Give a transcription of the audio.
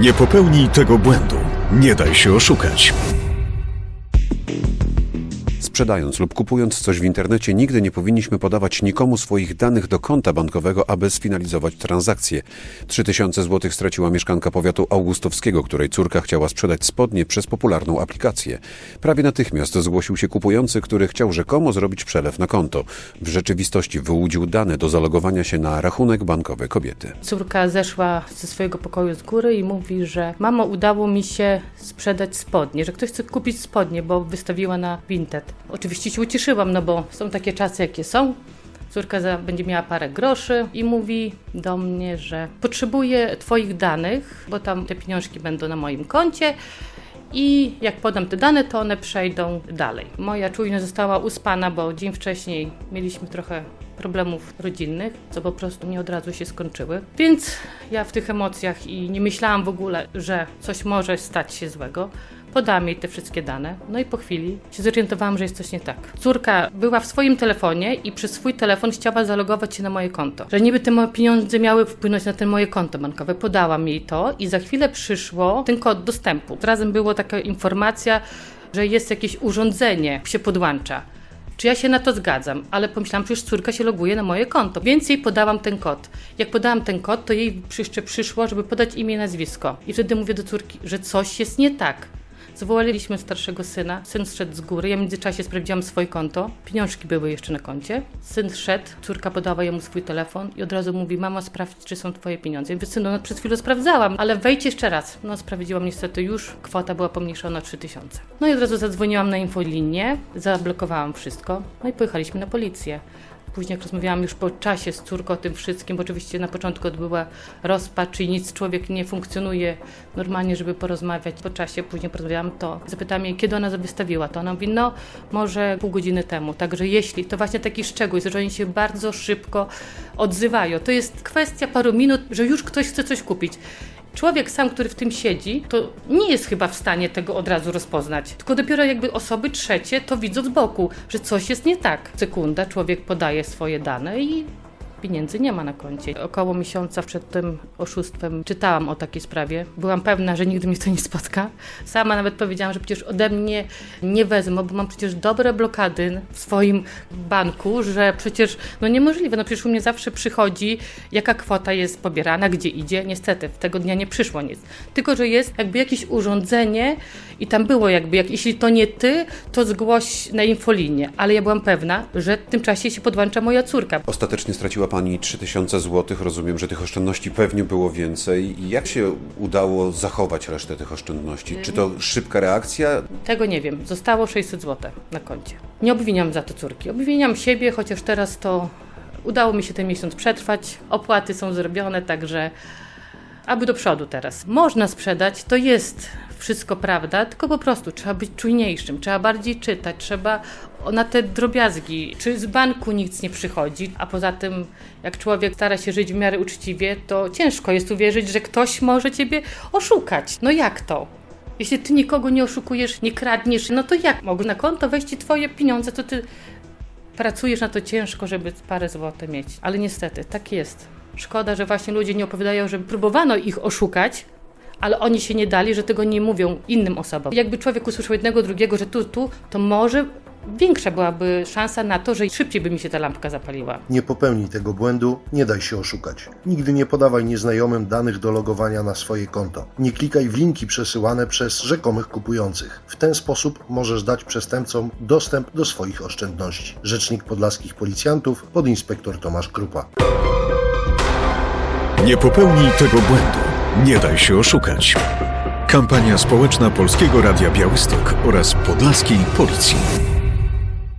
Nie popełnij tego błędu. Nie daj się oszukać. Sprzedając lub kupując coś w internecie, nigdy nie powinniśmy podawać nikomu swoich danych do konta bankowego, aby sfinalizować transakcję. 3000 zł straciła mieszkanka powiatu augustowskiego, której córka chciała sprzedać spodnie przez popularną aplikację. Prawie natychmiast zgłosił się kupujący, który chciał rzekomo zrobić przelew na konto. W rzeczywistości wyłudził dane do zalogowania się na rachunek bankowy kobiety. Córka zeszła ze swojego pokoju z góry i mówi, że mamo, udało mi się sprzedać spodnie, że ktoś chce kupić spodnie, bo wystawiła na Vinted. Oczywiście się ucieszyłam, no bo są takie czasy, jakie są. Córka za, będzie miała parę groszy i mówi do mnie, że potrzebuje Twoich danych, bo tam te pieniążki będą na moim koncie i jak podam te dane, to one przejdą dalej. Moja czujność została uspana, bo dzień wcześniej mieliśmy trochę problemów rodzinnych, co po prostu nie od razu się skończyły. Więc ja w tych emocjach i nie myślałam w ogóle, że coś może stać się złego. Podałam jej te wszystkie dane, no i po chwili się zorientowałam, że jest coś nie tak. Córka była w swoim telefonie i przez swój telefon chciała zalogować się na moje konto. Że niby te moje pieniądze miały wpłynąć na te moje konto bankowe. Podałam jej to i za chwilę przyszło ten kod dostępu. Razem była taka informacja, że jest jakieś urządzenie, się podłącza. Czy ja się na to zgadzam? Ale pomyślałam, przecież córka się loguje na moje konto, więc jej podałam ten kod. Jak podałam ten kod, to jej jeszcze przyszło, żeby podać imię i nazwisko. I wtedy mówię do córki, że coś jest nie tak. Zawołaliśmy starszego syna, syn zszedł z góry, ja w międzyczasie sprawdziłam swoje konto, pieniążki były jeszcze na koncie. Syn szedł, córka podała jemu swój telefon i od razu mówi, mama sprawdź, czy są twoje pieniądze. Ja mówię, synu, no przed chwilą sprawdzałam, ale wejdź jeszcze raz. No sprawdziłam niestety już, kwota była pomniejszona o 3000. No i od razu zadzwoniłam na infolinię, zablokowałam wszystko, no i pojechaliśmy na policję. Później jak rozmawiałam już po czasie z córką o tym wszystkim, bo oczywiście na początku odbyła rozpacz i nic, człowiek nie funkcjonuje normalnie, żeby porozmawiać. Po czasie później porozmawiałam, to zapytałam jej, kiedy ona wystawiła to. Ona mówi, no może pół godziny temu. Także jeśli, to właśnie taki szczegół jest, że oni się bardzo szybko odzywają. To jest kwestia paru minut, że już ktoś chce coś kupić. Człowiek sam, który w tym siedzi, to nie jest chyba w stanie tego od razu rozpoznać. Tylko dopiero jakby osoby trzecie to widzą z boku, że coś jest nie tak. Sekunda, człowiek podaje swoje dane i pieniędzy nie ma na koncie. Około miesiąca przed tym oszustwem czytałam o takiej sprawie. Byłam pewna, że nigdy mnie to nie spotka. Sama nawet powiedziałam, że przecież ode mnie nie wezmą, bo mam przecież dobre blokady w swoim banku, że przecież no niemożliwe. No przecież u mnie zawsze przychodzi, jaka kwota jest pobierana, gdzie idzie. Niestety, w tego dnia nie przyszło nic. Tylko, że jest jakby jakieś urządzenie i tam było jakby, jak, jeśli to nie ty, to zgłoś na infolinię. Ale ja byłam pewna, że w tym czasie się podłącza moja córka. Ostatecznie straciła Pani 3000 zł. Rozumiem, że tych oszczędności pewnie było więcej. Jak się udało zachować resztę tych oszczędności? Czy to szybka reakcja? Tego nie wiem. Zostało 600 zł na koncie. Nie obwiniam za to córki. Obwiniam siebie, chociaż teraz to udało mi się ten miesiąc przetrwać. Opłaty są zrobione, także aby do przodu teraz. Można sprzedać, to jest wszystko prawda, tylko po prostu trzeba być czujniejszym, trzeba bardziej czytać, trzeba na te drobiazgi, czy z banku nic nie przychodzi, a poza tym jak człowiek stara się żyć w miarę uczciwie, to ciężko jest uwierzyć, że ktoś może ciebie oszukać. No jak to? Jeśli ty nikogo nie oszukujesz, nie kradniesz, no to jak mogą na konto wejść ci twoje pieniądze, to ty pracujesz na to ciężko, żeby parę złotych mieć. Ale niestety, tak jest. Szkoda, że właśnie ludzie nie opowiadają, że próbowano ich oszukać, ale oni się nie dali, że tego nie mówią innym osobom. Jakby człowiek usłyszał jednego, drugiego, że tu, tu, to może większa byłaby szansa na to, że szybciej by mi się ta lampka zapaliła. Nie popełnij tego błędu, nie daj się oszukać. Nigdy nie podawaj nieznajomym danych do logowania na swoje konto. Nie klikaj w linki przesyłane przez rzekomych kupujących. W ten sposób możesz dać przestępcom dostęp do swoich oszczędności. Rzecznik Podlaskich Policjantów, podinspektor Tomasz Krupa. Nie popełnij tego błędu. Nie daj się oszukać. Kampania społeczna Polskiego Radia Białystok oraz Podlaskiej Policji.